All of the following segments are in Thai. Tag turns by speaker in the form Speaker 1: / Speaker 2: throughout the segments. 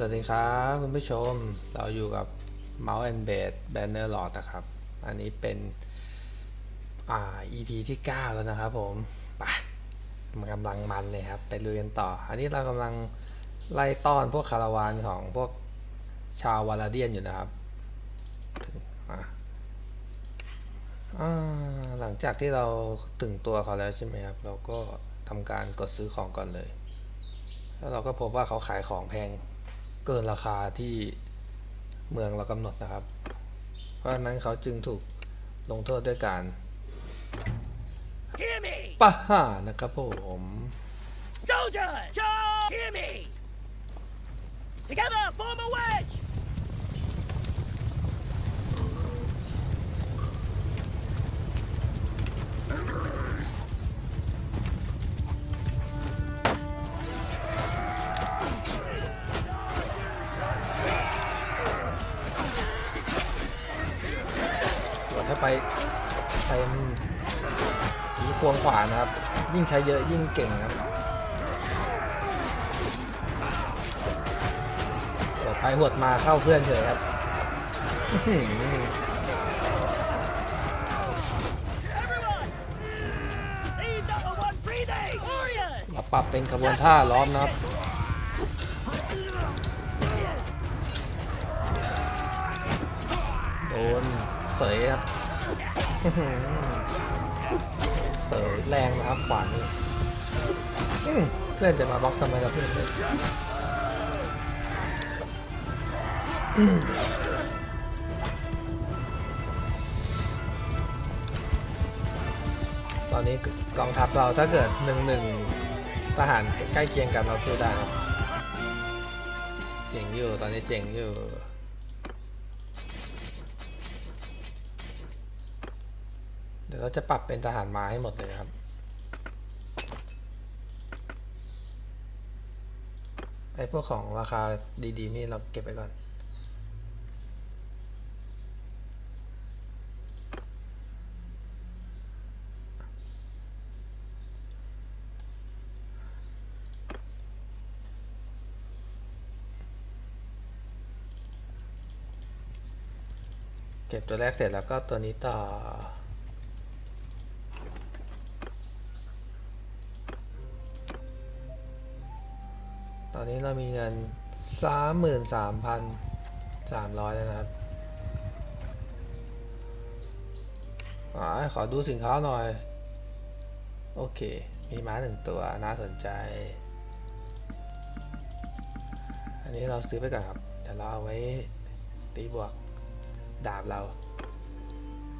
Speaker 1: สวัสดีครับคุณผู้ชมเราอยู่กับ Mouse and Bed Banner Lord นะครับ อันนี้เป็นอ่า EP ที่ 9 แล้วนะครับผมไปมันกำลังมันเลยครับ ไปลุยกันต่อ อันนี้เรากำลังไล่ต้อนพวกคาราวานของพวกชาววาลาเดียนอยู่นะครับหลังจากที่เราถึงตัวเขาแล้วใช่ไหมครับ เราก็ทำการกดซื้อของก่อนเลย แล้วเราก็พบว่าเขาขายของแพง เกินราคาที่เมืองเรากำหนดนะครับ เพราะฉะนั้นเขาจึงถูกลงโทษด้วยการ
Speaker 2: Hear me!
Speaker 1: ประหารนะครับผม
Speaker 2: Soldiers! Charge! Hear me! Together, form a wedge!
Speaker 1: วานะครับ ยิ่งใช้เยอะยิ่งเก่งครับกดไปหัวมาเข้าเพื่อนเฉยครับอื้อหือ
Speaker 2: Everyone! Leave number one breathing! Warriors!
Speaker 1: มาปรับเป็นขบวนท่าล้อมนะครับโดนเสยครับ เสยแรงนะครับขวานี้เพื่อนจะมาบล็อกทำไมล่ะเพื่อนตอนนี้กองทัพเราถ้าเกิดหนึ่งหนึ่งทหารใกล้เคียงกันเราสู้ได้เจ๋งอยู่ตอนนี้เจ๋งอยู่ เดี๋ยวเราจะปรับเป็นทหารม้าให้หมดเลยครับ ไอ้พวกของราคาดีๆ นี่เราเก็บไปก่อน เก็บตัวแรกเสร็จแล้วก็ตัวนี้ต่อ อนนี้เรามีเงินสามหมื่นสามพันสามร้อยแล้วนะครับอ๋อขอดูสินค้าหน่อย โอเค มีม้าหนึ่งตัวน่าสนใจ อันนี้เราซื้อไปก่อนครับเดี๋ยวเราเอาไว้ตีบวกดาบเรา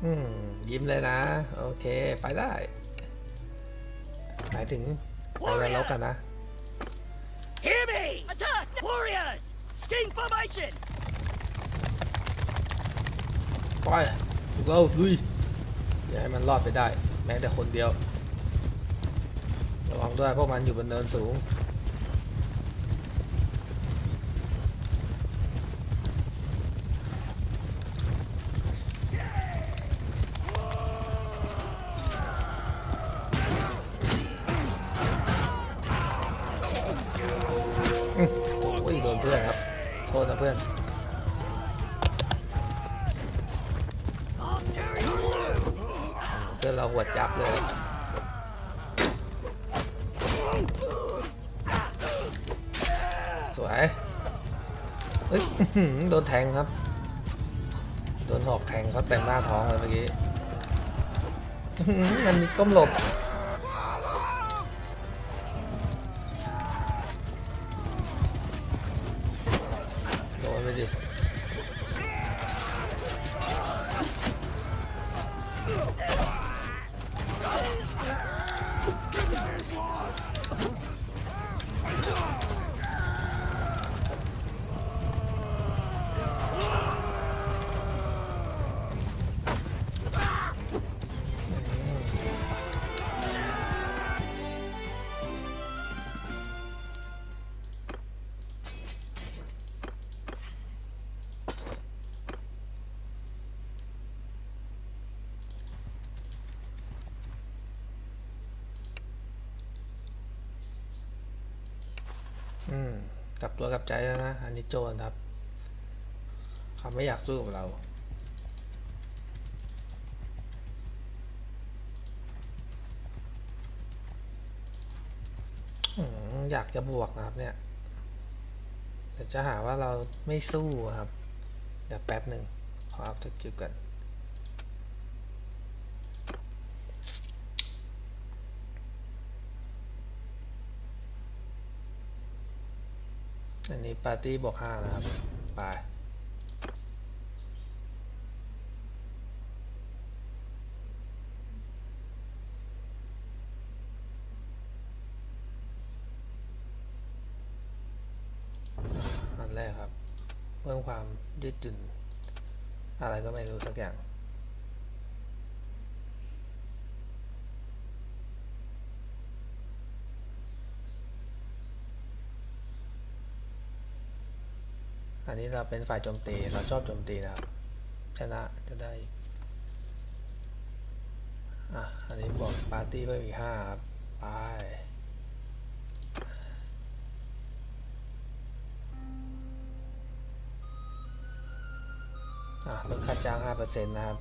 Speaker 1: อืม ยิ้มเลยนะ โอเค ไปได้ หมายถึงไปกันลบกันนะ
Speaker 2: Hear me! Attack! Warriors! Sking formation!
Speaker 1: ไปถูกเราลุยอย่าให้มันรอดไปได้ แม้แต่คนเดียว ระวังด้วยพวกมันอยู่บนเนินสูง โดนแทงครับ โดนหอกแทงเขาเต็มหน้าท้องเลยเมื่อกี้อันมีก้มหลบ กลับตัวกลับใจแล้วนะ อันนี้โจรครับ เขาไม่อยากสู้กับเราอืมอยากจะบวกนะครับเนี่ย แต่จะหาว่าเราไม่สู้ครับ เดี๋ยวแป๊บหนึ่งขออัพสกิลกัน อันนี้ ปาร์ตี้บวกห้านะครับ ไป อันแรกครับ เพิ่มความยืดหยุ่นอะไรก็ไม่รู้สักอย่าง นนี้เราเป็นฝ่ายโจมตี เราชอบโจมตีนะครับ ชนะจะได้ อะ อันนี้บอกปาร์ตี้เพิ่มอีกห้าครับ ไป อะลดค่าจ้าง5%นะครับ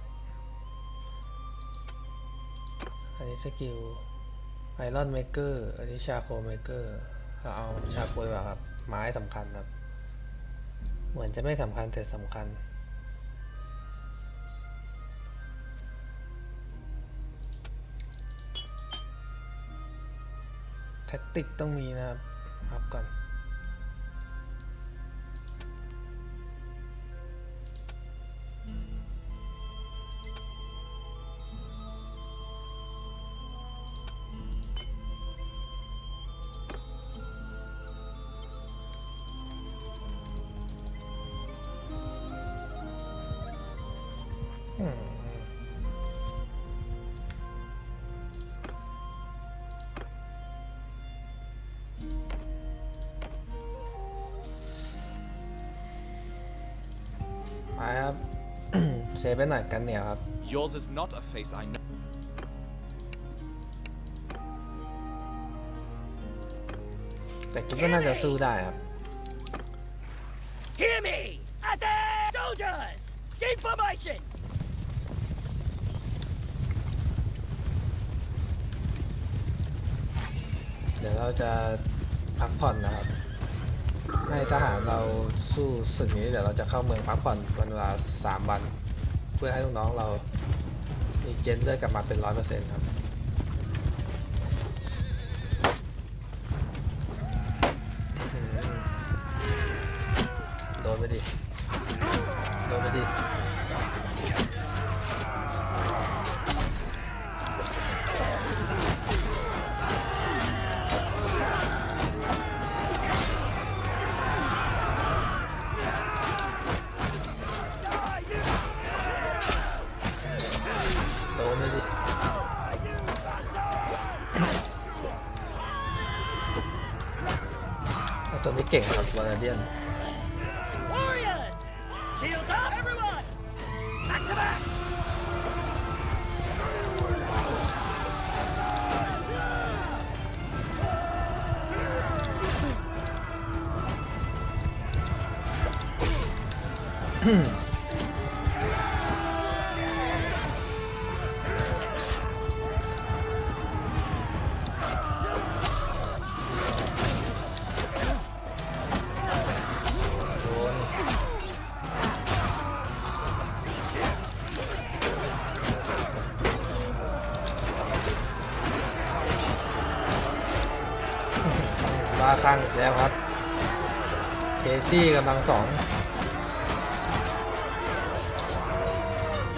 Speaker 1: อันนี้สกิลไอรอนเมเกอร์ อันนี้ชาโคเมเกอร์ เราเอาชาโคดีกว่าครับ ไม้สำคัญครับ เหมือนจะไม่สำคัญแต่สำคัญ แท็กติกต้องมีนะครับอับก่อน เซฟไปหน่อยกันเหนียวครับ
Speaker 3: Yours is not a face I know.
Speaker 1: แต่คิดว่าน่าจะสู้ได้ครับ
Speaker 2: Hear me! Attack! Soldiers! Scheme formation!
Speaker 1: เดี๋ยวเราจะพักผ่อนนะครับให้ทหารเราสู้ศึกนี้เดี๋ยวเราจะเข้าเมืองพักผ่อนวันเวลาสามวัน เพื่อให้ลูกน้องเรามีเจนเลือดกลับมาเป็นร้อยเปอร์เซ็นต์ครับ ไอ้ตัวนี้ บ้าคลั่งอีกแล้วครับ เคซี่กำลังสอง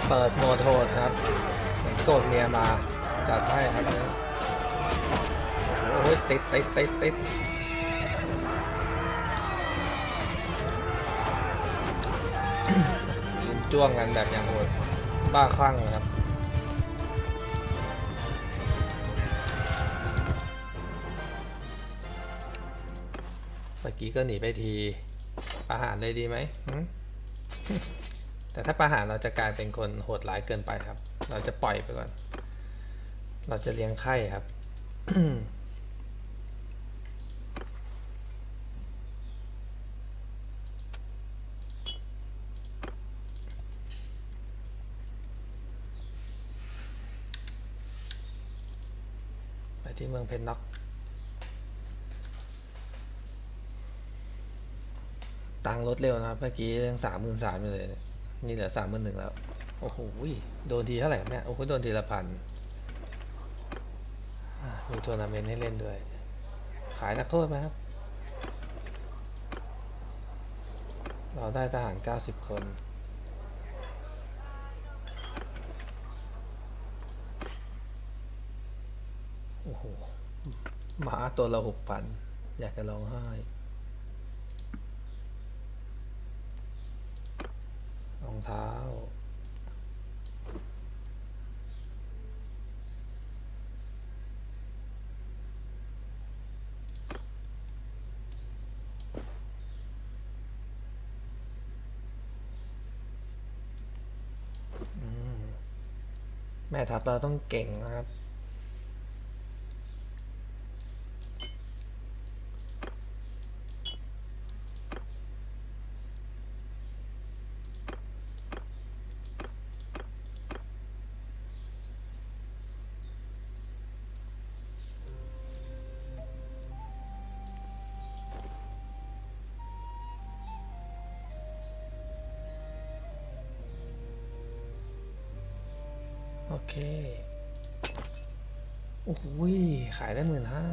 Speaker 1: เปิดโมโหดครับเหมือนโกรธเมียมา จัดให้ครับโอ้โหติดติดติดติดลุมจ้วงกันแบบอย่างโหดบ้าคลั่งครับ เมื่อกี้ก็หนีไปทีประหารเลยดีไหม แต่ถ้าประหารเราจะกลายเป็นคนโหดร้ายเกินไปครับ เราจะปล่อยไปก่อน เราจะเลี้ยงไข่ครับ ไปที่เมืองเพนน็อก ตังค์ลดเร็วนะครับ เมื่อกี้ยังสามหมื่นสามอยู่เลย นี่เหลือสามหมื่นหนึ่งแล้ว โอ้โหโดนทีเท่าไหร่เนี่ย โอ้โหโดนทีละพันมีทัวร์นาเมนต์ให้เล่นด้วย ขายนักโทษไหมครับ เราได้ทหาร 90 คน โอ้โหหมาตัวละหกพัน อยากจะร้องไห้ องเท้า แม่ทัพเราต้องเก่งนะครับายได้หมื่นห้า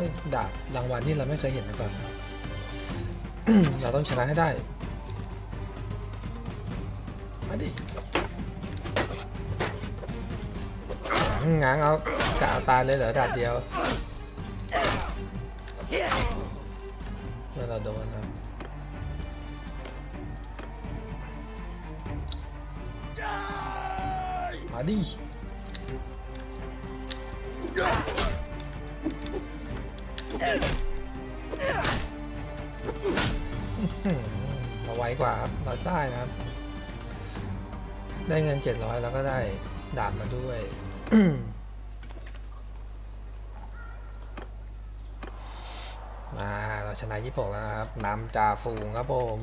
Speaker 1: ฮ้ยดาบรางวัลที่เราไม่เคยเห็นมาก่อน เราต้องชนะให้ได้ มาดิง้างเอากะเอาตายเลยเหรอดาบเดียวเมื่อเราโดนครับมาดิ บได้นะครับ ได้เงิน 700 แล้วก็ได้ดาบมาด้วยมาเราชนะ26แล้วนะครับนำจ่าฝูงครับผม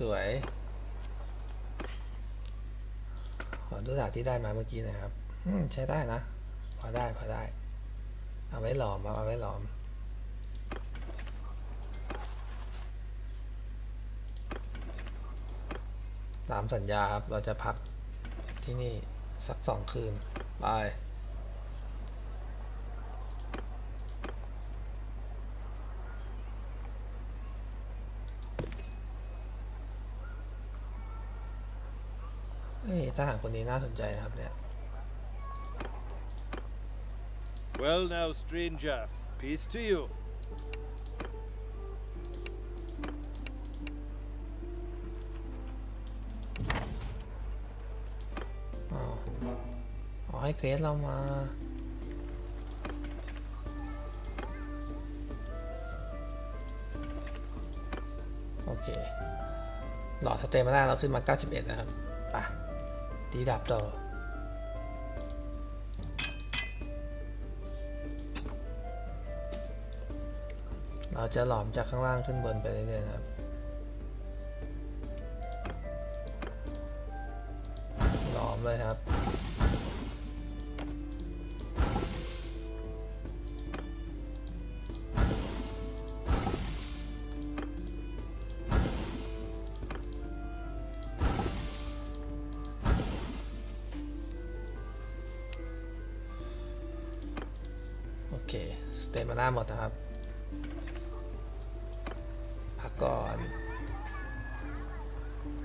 Speaker 1: สวยๆขอดูดาบที่ได้มาเมื่อกี้นะครับใช้ได้นะ พอได้ พอได้ เอาไว้หลอมเอาไว้หลอม ตามสัญญาครับ เราจะพักที่นี่สักสองคืนบายเฮ้ยทหารคนนี้น่าสนใจนะครับเนี่ย
Speaker 2: Well now, stranger, peace to you.
Speaker 1: เควสเรามา โอเค หลอดสเตมาได้เราขึ้นมา 91 นะครับไปตีดับต่อเราจะหลอมจากข้างล่างขึ้นบนไปเรื่อยๆครับ หลอมเลยครับ สเตมานาหมดนะครับ พักก่อน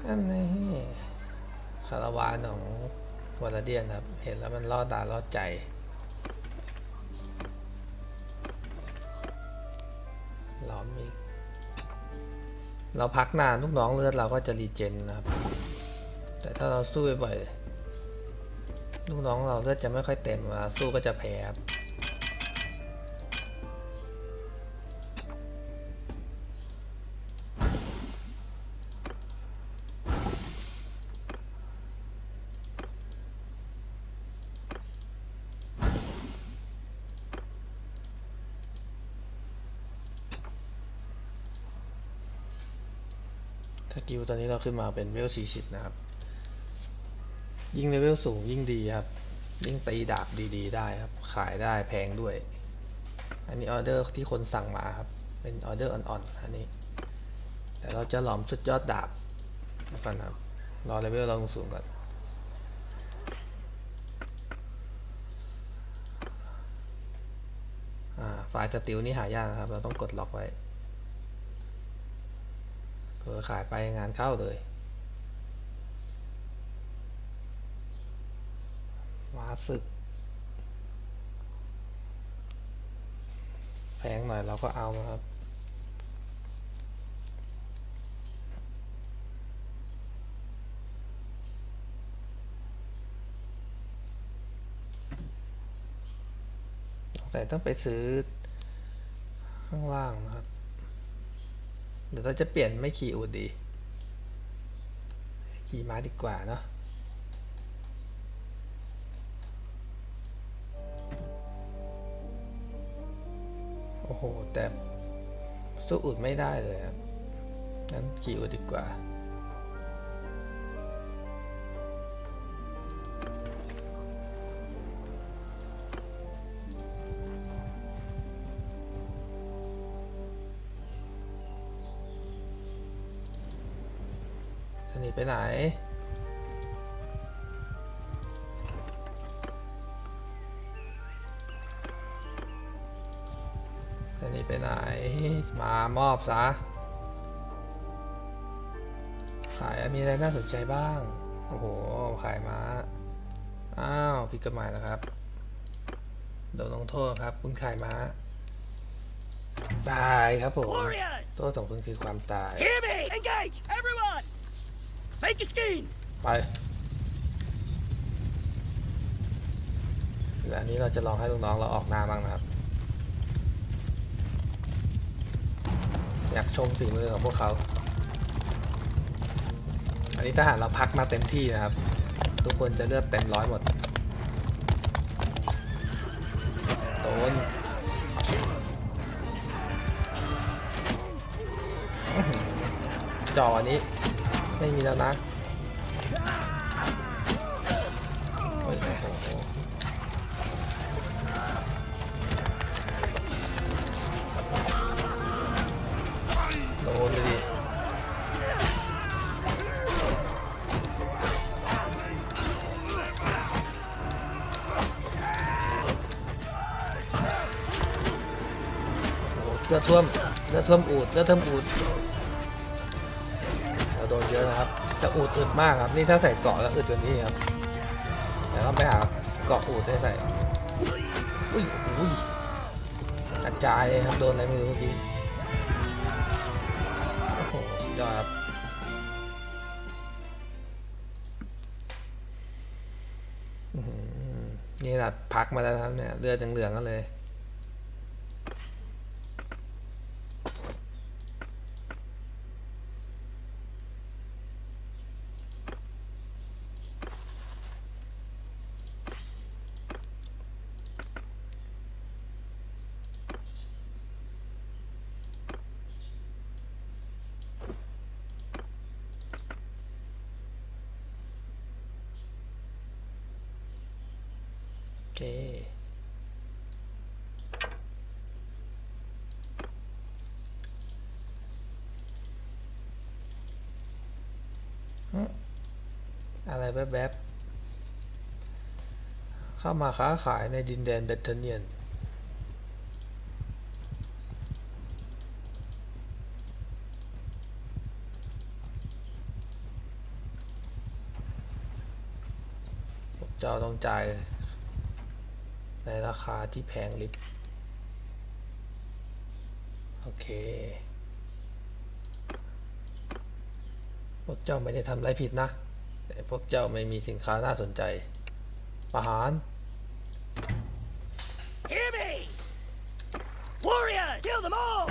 Speaker 1: อันนี้คาราวานของวอลเดียนครับ เห็นแล้วมันล่อตาล่อใจล้อมอีก เราพักนานลูกน้องเลือดเราก็จะรีเจนนะครับ แต่ถ้าเราสู้บ่อยลูกน้องเราเลือดจะไม่ค่อยเต็มเวลาสู้ก็จะแพ้ครับ กิลตอนนี้เราขึ้นมาเป็นเวล40 นะครับ ยิ่งเลเวลสูงยิ่งดีครับ ยิ่งตีดาบดีๆ ได้ครับ ขายได้แพงด้วย อันนี้ออเดอร์ที่คนสั่งมาครับ เป็นออเดอร์อ่อนๆ อันนี้ แต่เราจะหลอมสุดยอดดาบก่อนครับ รอเลเวลเราสูงก่อนอ่าไฟล์สติลนี่หายากนะครับ เราต้องกดล็อกไว้ เผื่อขายไปงานเข้าเลย มาศึก แพงหน่อยเราก็เอานะครับแต่ต้องไปซื้อข้างล่างนะครับ เดี๋ยวเราจะเปลี่ยนไม่ขี่อูดดี ขี่ม้าดีกว่าเนาะโอ้โห แต่สู้อูดไม่ได้เลยครับงั้นขี่อูดดีกว่า หนีไปไหน จะหนีไปไหน มามอบซะ ขายมีอะไรน่าสนใจบ้าง โอ้โห ขายม้า อ้าวผิดกฎหมายแล้วครับ โดนลงโทษครับ คุณขายม้า ตายครับผม
Speaker 2: Warriors!
Speaker 1: โทษของคุณคือความตาย
Speaker 2: Hear me! Engage! Everyone!
Speaker 1: ไปเดี๋ยวอันนี้เราจะลองให้ลูกน้องเราออกหน้าบ้างนะครับ อยากชมฝีมือของพวกเขา อันนี้ทหารเราพักมาเต็มที่นะครับ ทุกคนจะเลือดเต็มร้อยหมดโดนอื้อหือจออันนี้ ไม่มีแล้วนะโอ้โหโดนไปดิเลือดท่วมเลือดท่วมอูดเลือดท่วมอูด ดนเยอะนะครับแต่อูดอึดมากครับ นี่ถ้าใส่เกาะแล้วอึดกว่านี้ครับเดี๋ยวเราไปหาเกาะอูดให้ใส่ อุ้ยอุ้ยกระจายเลยครับ โดนอะไรไม่รู้เมื่อกี้โอ้โหสุดยอดครับนี่แหละพักมาแล้วครับเนี่ยเลือดเหลืองๆกันเลย อะไรแวบๆ เข้ามาค้าขายในดินแดนเบตเทเนียน เจ้าต้องจ่าย ในราคาที่แพงลิบโอเค พวกเจ้าไม่ได้ทำอะไรผิดนะ แต่พวกเจ้าไม่มีสินค้าน่าสนใจอาหาร
Speaker 2: Hear me! Warriors! Kill them all!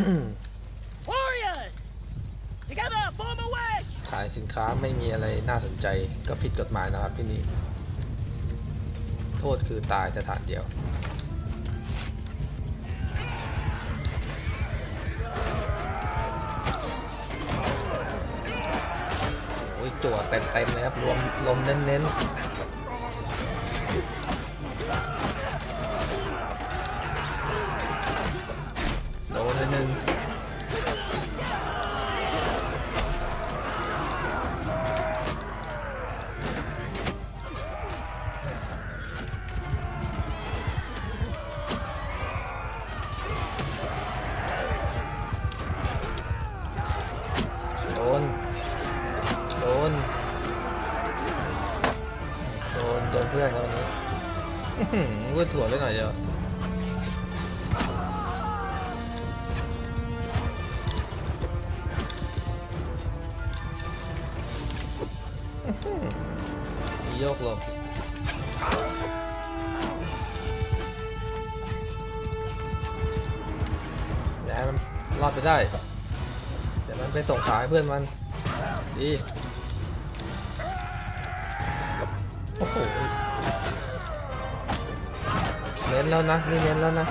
Speaker 2: Warriors! Together, form a wedge!
Speaker 1: ขายสินค้าไม่มีอะไรน่าสนใจก็ผิดกฎหมายนะครับที่นี่ โทษคือตายสถานเดียว โอ้ยจั่วเต็มๆเลยครับรวมลมเน้นๆ อื้อหือวืดถั่วไปหน่อยเดียวอื้อหือโยกลบอย่มันรอดไปได้เดี๋ยวมันไปส่งขายเพื่อนมัน ดี แล้วนะนี่เน้นแล้วนะ